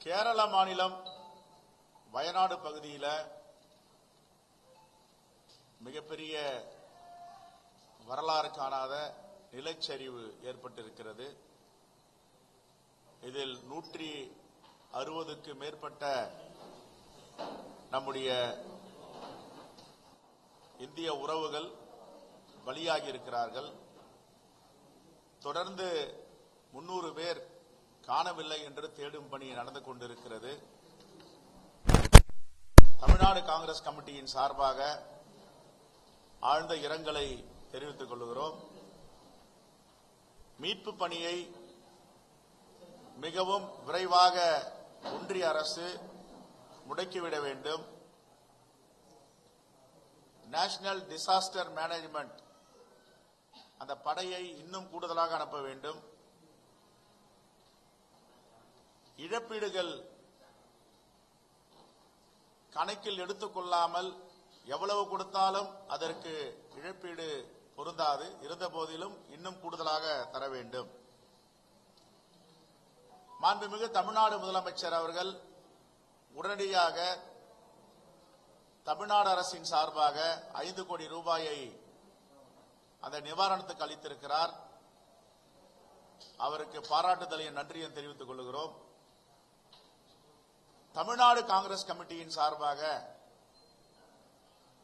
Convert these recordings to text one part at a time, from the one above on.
கேரள மாநிலம் வயநாடு பகுதியில் மிகப்பெரிய வரலாறு காணாத நிலச்சரிவு ஏற்பட்டிருக்கிறது. இதில் நூற்றி அறுபதுக்கு மேற்பட்ட நம்முடைய இந்திய உறவுகள் பலியாகி இருக்கிறார்கள் தொடர்ந்து முன்னூறு பேர் காணவில்லை என்று தேடும் பணி நடந்து கொண்டிருக்கிறது. தமிழ்நாடு காங்கிரஸ் கமிட்டியின் சார்பாக ஆழ்ந்த இரங்கலை தெரிவித்துக் கொள்கிறோம். மீட்பு பணியை மிகவும் விரைவாக ஒன்றிய அரசு முடக்கிவிட வேண்டும். நேஷனல் டிசாஸ்டர் மேனேஜ்மெண்ட் அந்த படையை இன்னும் கூடுதலாக அனுப்ப வேண்டும். இழப்பீடுகள் கணக்கில் எடுத்துக்கொள்ளாமல் எவ்வளவு கொடுத்தாலும் அதற்கு இழப்பீடு பொருந்தாது. இருந்த போதிலும் இன்னும் கூடுதலாக தர வேண்டும். மாண்புமிகு தமிழ்நாடு முதலமைச்சர் அவர்கள் உடனடியாக தமிழ்நாடு அரசின் சார்பாக ஐந்து கோடி ரூபாயை அந்த நிவாரணத்துக்கு அளித்திருக்கிறார். அவருக்கு பாராட்டுதலையும் நன்றியும் தெரிவித்துக் கொள்கிறோம். தமிழ்நாடு காங்கிரஸ் கமிட்டியின் சார்பாக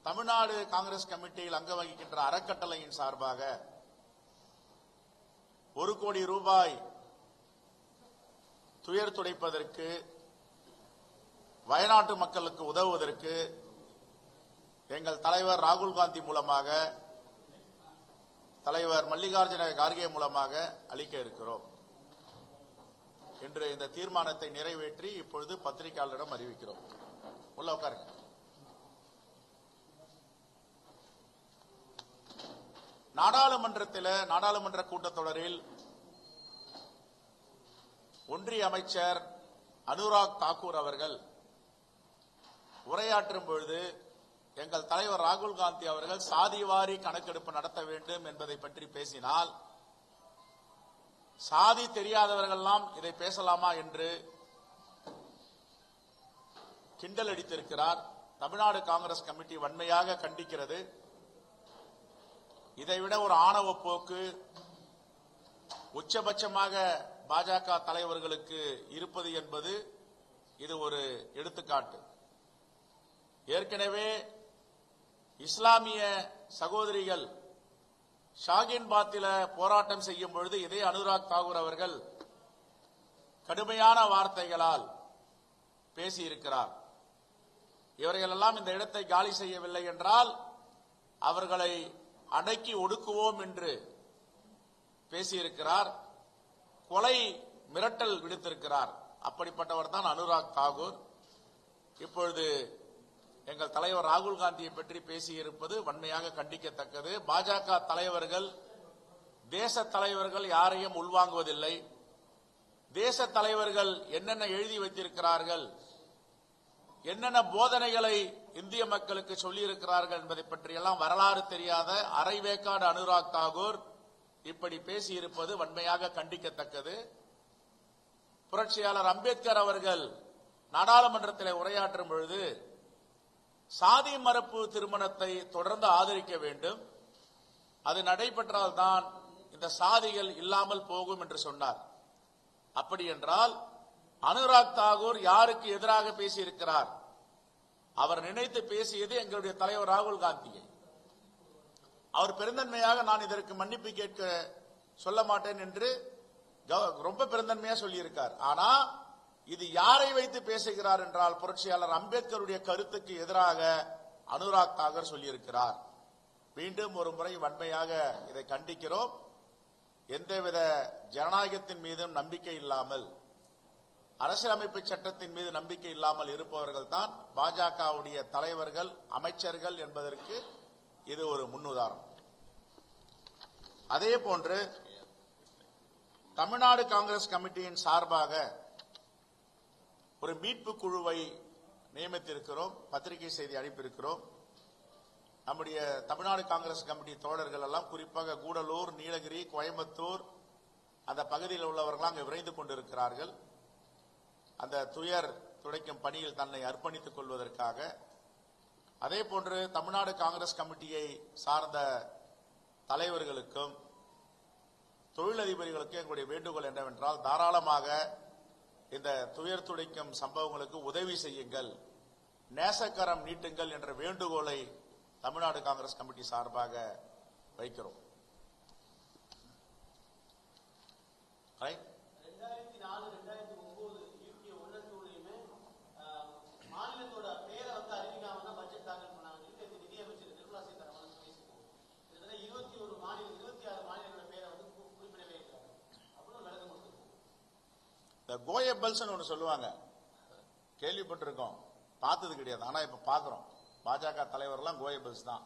தமிழ்நாடு காங்கிரஸ் கமிட்டியில் அங்க வகிக்கின்ற அறக்கட்டளையின் சார்பாக ஒரு கோடி ரூபாய் துயர் துடைப்பதற்கு வயநாட்டு மக்களுக்கு உதவுவதற்கு எங்கள் தலைவர் ராகுல் காந்தி மூலமாக தலைவர் மல்லிகார்ஜுன கார்கே மூலமாக அளிக்க இருக்கிறோம். இன்று இந்த தீர்மானத்தை நிறைவேற்றி இப்பொழுது பத்திரிகையாளரிடம் அறிவிக்கிறோம். உள்ள உட்காருங்க. நாடாளுமன்றத்தில் நாடாளுமன்ற கூட்டத்தொடரில் ஒன்றிய அமைச்சர் அனுராக் தாக்கூர் அவர்கள் உரையாற்றும் பொழுது எங்கள் தலைவர் ராகுல் காந்தி அவர்கள் சாதிவாரி கணக்கெடுப்பு நடத்த வேண்டும் என்பதை பற்றி பேசினால் சாதி தெரியாதவர்கள்லாம் இதை பேசலாமா என்று கிண்டல் அடித்திருக்கிறார். தமிழ்நாடு காங்கிரஸ் கமிட்டி வன்மையாக கண்டிக்கிறது. இதைவிட ஒரு ஆணவ போக்கு உச்சபட்சமாக பாஜக தலைவர்களுக்கு இருப்பது என்பது இது ஒரு எடுத்துக்காட்டு. ஏற்கனவே இஸ்லாமிய சகோதரிகள் ஷாகின் பாத்தில போராட்டம் செய்யும் பொழுது இதே அனுராக் தாகூர் அவர்கள் கடுமையான வார்த்தைகளால் பேசியிருக்கிறார். இவர்களெல்லாம் இந்த இடத்தை காலி செய்யவில்லை என்றால் அவர்களை அடக்கி ஒடுக்குவோம் என்று பேசியிருக்கிறார். கொலை மிரட்டல் விடுத்திருக்கிறார். அப்படிப்பட்டவர் தான் அனுராக் தாகூர். இப்பொழுது எங்கள் தலைவர் ராகுல் காந்தியை பற்றி பேசியிருப்பது வன்மையாக கண்டிக்கத்தக்கது. பாஜக தலைவர்கள் தேச தலைவர்கள் யாரையும் உள்வாங்குவதில்லை. தேச தலைவர்கள் என்னென்ன எழுதி வைத்திருக்கிறார்கள்? என்னென்ன போதனைகளை இந்திய மக்களுக்கு சொல்லியிருக்கிறார்கள் என்பதை பற்றியெல்லாம் வரலாறு தெரியாத அரைவேக்காடு அனுராக் தாகூர் இப்படி பேசியிருப்பது வன்மையாக கண்டிக்கத்தக்கது. புரட்சியாளர் அம்பேத்கர் அவர்கள் நாடாளுமன்றத்தில் உரையாற்றும் பொழுது சாதி மறுப்பு திருமணத்தை தொடர்ந்து ஆதரிக்க வேண்டும். அது நடைபெற்றால்தான் இந்த சாதிகள் இல்லாமல் போகும் என்று சொன்னார். அப்படி என்றால் அனுராக் தாகூர் யாருக்கு எதிராக பேசியிருக்கிறார்? அவர் நினைத்து பேசியது எங்களுடைய தலைவர் ராகுல் காந்தியை. அவர் பெருந்தன்மையாக நான் இதற்கு மன்னிப்பு கேட்க சொல்ல மாட்டேன் என்று கவ- ரொம்ப பெருந்தன்மையா சொல்லியிருக்கார். ஆனா இது யாரை வைத்து பேசுகிறார் என்றால் புரட்சியாளர் அம்பேத்கருடைய கருத்துக்கு எதிராக அனுராக் தாகர் சொல்லியிருக்கிறார். மீண்டும் ஒரு முறை வன்மையாக இதை கண்டிக்கிறோம். எந்தவித ஜனநாயகத்தின் மீதும் நம்பிக்கை இல்லாமல் அரசியலமைப்பு சட்டத்தின் மீது நம்பிக்கை இல்லாமல் இருப்பவர்கள் தான் பாஜகவுடைய தலைவர்கள் அமைச்சர்கள் என்பதற்கு இது ஒரு முன்னுதாரணம். அதே போன்று தமிழ்நாடு காங்கிரஸ் கமிட்டியின் சார்பாக ஒரு மீட்பு குழுவை நியமித்திருக்கிறோம் பத்திரிகை செய்தி அனுப்பியிருக்கிறோம். நம்முடைய தமிழ்நாடு காங்கிரஸ் கமிட்டி தோழர்கள் எல்லாம் குறிப்பாக கூடலூர் நீலகிரி கோயம்புத்தூர் அந்த பகுதியில் உள்ளவர்கள் அங்கு விரைந்து கொண்டிருக்கிறார்கள். அந்த துயர் துடைக்கும் பணியில் தன்னை அர்ப்பணித்துக் கொள்வதற்காக. அதே போன்று தமிழ்நாடு காங்கிரஸ் கமிட்டியை சார்ந்த தலைவர்களுக்கும் தொழிலதிபர்களுக்கும் எங்களுடைய வேண்டுகோள் என்னவென்றால் தாராளமாக இந்த துயர் துடைக்கும் சம்பவங்களுக்கு உதவி செய்யுங்கள். நேசக்கரம் நீட்டுங்கள் என்ற வேண்டுகோளை தமிழ்நாடு காங்கிரஸ் கமிட்டி சார்பாக வைக்கிறோம். ரைட் ரெண்டாயிரத்தி நாலு ரெண்டாயிரத்தி ஒன்பது யூபிஏ ஒன்னு டூலையுமே மாநிலத்தோட பேரை வந்து அறிவிக்காம தான் பட்ஜெட் தாக்கல் பண்ணாங்க நேற்று நிதியமைச்சர் நிர்மலா சீதாராமன் பேசியிருக்காங்க கிட்டத்தட்ட இருபத்தி ஒரு மாநில இருபத்தி ஆறு மாநிலங்களோட பேரை வந்து கு- குறிப்பிடவே இல்லை அப்புறம் விளக்கம் கொடுத்துருக்கோம் இந்த கோயபல்ஸ் ஒன்று சொல்லுவாங்க. கேள்விப்பட்டிருக்கோம். பார்த்தது கிடையாது. ஆனால் இப்போ பார்க்குறோம். பாஜக தலைவர்லாம் கோயபல்ஸ் தான்.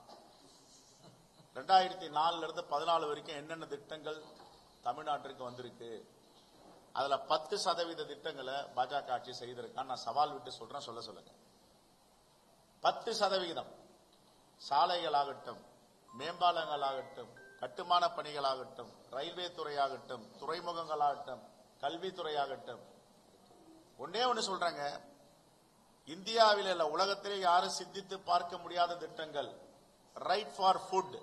ரெண்டாயிரத்தி நாலுல இருந்து பதினாலு வரைக்கும் என்னென்ன திட்டங்கள் தமிழ்நாட்டிற்கு வந்திருக்கு? அதுல பத்து சதவீத திட்டங்களை பாஜக ஆட்சி செய்திருக்கான்னு நான் சவால் விட்டு சொல்றேன். சொல்ல சொல்லுங்க. பத்து சதவிகிதம் சாலைகளாகட்டும் மேம்பாலங்களாகட்டும் கட்டுமான பணிகளாகட்டும் ரயில்வே துறையாகட்டும் துறைமுகங்களாகட்டும் கல்வித்துறையாகட்டும். ஒன்னே ஒன்று சொல்றாங்க. இந்தியாவில் இல்ல உலகத்திலே யாரும் சிந்தித்து பார்க்க முடியாத திட்டங்கள். ரைட் ஃபார் ஃபுட்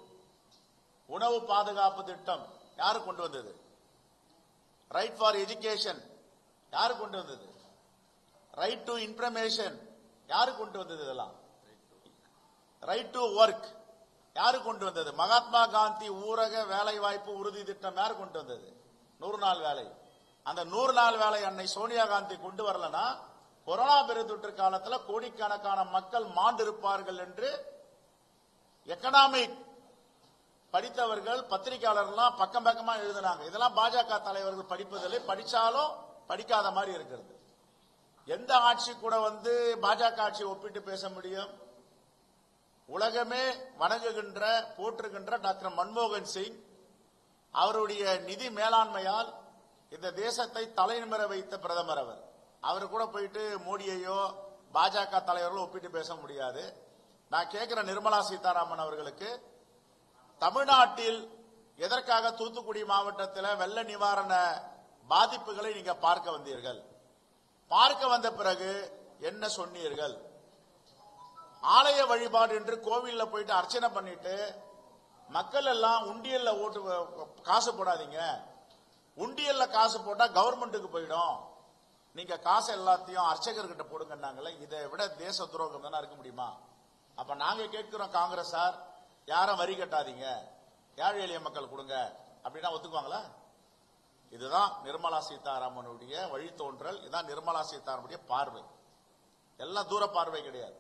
உணவு பாதுகாப்பு திட்டம் யாரு கொண்டு வந்தது? ரைட் ஃபார் எஜுகேஷன் யாரு கொண்டு வந்தது? ரைட் டு இன்ஃபர்மேஷன் யாரு கொண்டு வந்தது இதெல்லாம்? ரைட் டு ஒர்க் யாரு கொண்டு வந்தது? மகாத்மா காந்தி ஊரக வேலை வாய்ப்பு உறுதி திட்டம் யாரு கொண்டு வந்தது? நூறு நாள் வேலை. அந்த நூறு நாள் வேலை அன்னை சோனியா காந்தி கொண்டு வரலனா கொரோனா பெருந்தொற்று காலத்துல கோடிக்கணக்கான மக்கள் மாண்டிருப்பார்கள் என்று எக்கனாமிக் படித்தவர்கள் பத்திரிகையாளர்லாம் பக்கம் பக்கமா எழுதினாங்க. இதெல்லாம் பாஜக தலைவர்கள் படிப்பதில்லை. படிச்சாலும் படிக்காத மாதிரி இருக்கிறது. எந்த ஆட்சி கூட வந்து பாஜக ஆட்சி ஒப்பிட்டு பேச முடியும்? உலகமே வணங்குகின்ற போற்றுகின்ற டாக்டர் மன்மோகன் சிங் அவருடைய நிதி மேலாண்மையால் இந்த தேசத்தை தலைநிமிர வைத்த பிரதமர் அவர். அவர் கூட போயிட்டு மோடியையோ பாஜக தலைவர்களோ ஒப்பிட்டு பேச முடியாது. நான் கேட்கிற நிர்மலா சீதாராமன் அவர்களுக்கு தமிழ்நாட்டில் எதற்காக தூத்துக்குடி மாவட்டத்தில் வெள்ள நிவாரண பாதிப்புகளை நீங்க பார்க்க வந்தீர்கள்? பார்க்க வந்த பிறகு என்ன சொன்னீர்கள்? ஆலய வழிபாடு என்று கோவிலில் போயிட்டு அர்ச்சனை பண்ணிட்டு மக்கள் எல்லாம் உண்டியல்ல ஓட்டு காசு போடாதீங்க. உண்டியல்ல காசு போட்டா கவர்மெண்ட்டுக்கு போயிடும். நீங்க காசு எல்லாத்தையும் அர்ச்சகர்கிட்ட போடுங்கன்னாங்கல்ல இதை விட தேச துரோகம் தானே இருக்க முடியுமா? அப்ப நாங்க கேட்கிறோம் காங்கிரஸ் சார் யாரும் வரி கட்டாதீங்க? ஏழை எளிய மக்கள் கொடுங்க. அப்படின்னா ஒத்துக்குவாங்களா? இதுதான் நிர்மலா சீதாராமனுடைய வழித்தோன்றல் இதுதான் நிர்மலா சீதாராமனுடைய பார்வை. எல்லாம் தூர பார்வை கிடையாது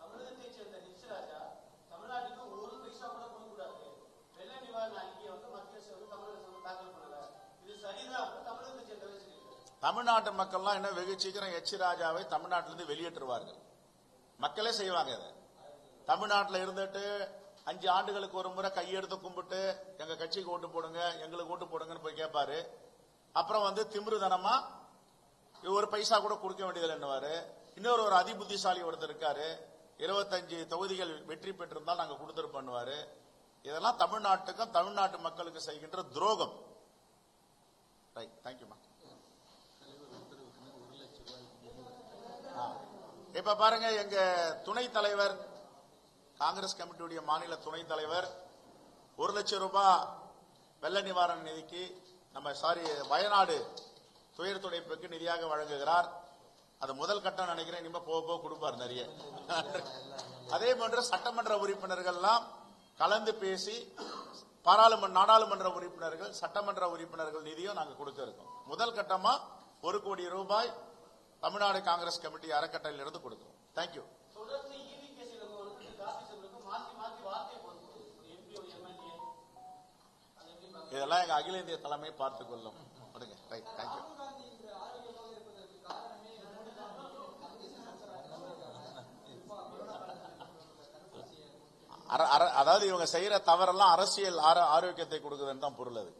தமிழகத்தைச் சேர்ந்த நிச்சராஜா தமிழ்நாட்டுக்கு ஒரு பைசா கூட கொடுக்கக்கூடாது வெள்ள நிவாரண அறிக்கையை வந்து மத்திய அரசு வந்து தமிழக அரசு வந்து தாக்கல் பண்ணல இது சரிதான் அப்படின்னு தமிழகத்தை சேர்ந்தவர் சொல்லியிருக்காரு தமிழ்நாட்டு மக்கள்லாம் என்ன வெகு சீக்கிரம் எச் ராஜாவை தமிழ்நாட்டிலிருந்து வெளியேற்றுவார்கள். மக்களே செய்வாங்க இதை. தமிழ்நாட்டில் இருந்துட்டு அஞ்சு ஆண்டுகளுக்கு ஒரு முறை கையெடுத்து கும்பிட்டு எங்க கட்சிக்கு ஓட்டு போடுங்க எங்களுக்கு ஓட்டு போடுங்கன்னு போய் கேட்பாரு அப்புறம் வந்து திமிருதனமா ஒரு பைசா கூட கொடுக்க வேண்டியதில்லை என்னவாரு இன்னொரு ஒரு அதிபுத்திசாலி ஒருத்தர் இருக்காரு. இருபத்தஞ்சு தொகுதிகள் வெற்றி பெற்றிருந்தால் நாங்க கொடுத்துருப்போம்னுவாரு இதெல்லாம் தமிழ்நாட்டுக்கும் தமிழ்நாட்டு மக்களுக்கு செய்கின்ற துரோகம். ரைட் தேங்க்யூமா இப்ப பாருங்க எங்க துணை தலைவர் காங்கிரஸ் கமிட்டியுடைய மாநில துணைத் தலைவர் ஒரு லட்சம் ரூபாய் வெள்ள நிவாரண நிதிக்கு நம்ம சாரி வயநாடு துயர் துடைப்புக்கு நிதியாக வழங்குகிறார். அது முதல் கட்டம் நினைக்கிறேன் இனிமே போக போக கொடுப்பார் நிறைய. அதே போன்று சட்டமன்ற உறுப்பினர்கள்லாம் கலந்து பேசி பாராளுமன்ற நாடாளுமன்ற உறுப்பினர்கள் சட்டமன்ற உறுப்பினர்கள் நிதியும் நாங்கள் கொடுத்திருக்கோம். முதல் கட்டமா ஒரு கோடி ரூபாய் தமிழ்நாடு காங்கிரஸ் கமிட்டி அறக்கட்டளையிலிருந்து இருந்து கொடுக்கிறோம் தேங்க்யூ இதெல்லாம் எங்க அகில இந்திய தலைமை பார்த்துக் கொள்ளும். விடுங்க ரைட் தேங்க்யூ அதாவது இவங்க செய்யற தவறெல்லாம் அரசியல் ஆர- ஆரோக்கியத்தை கொடுக்குதுன்னு தான் பொருள் அது.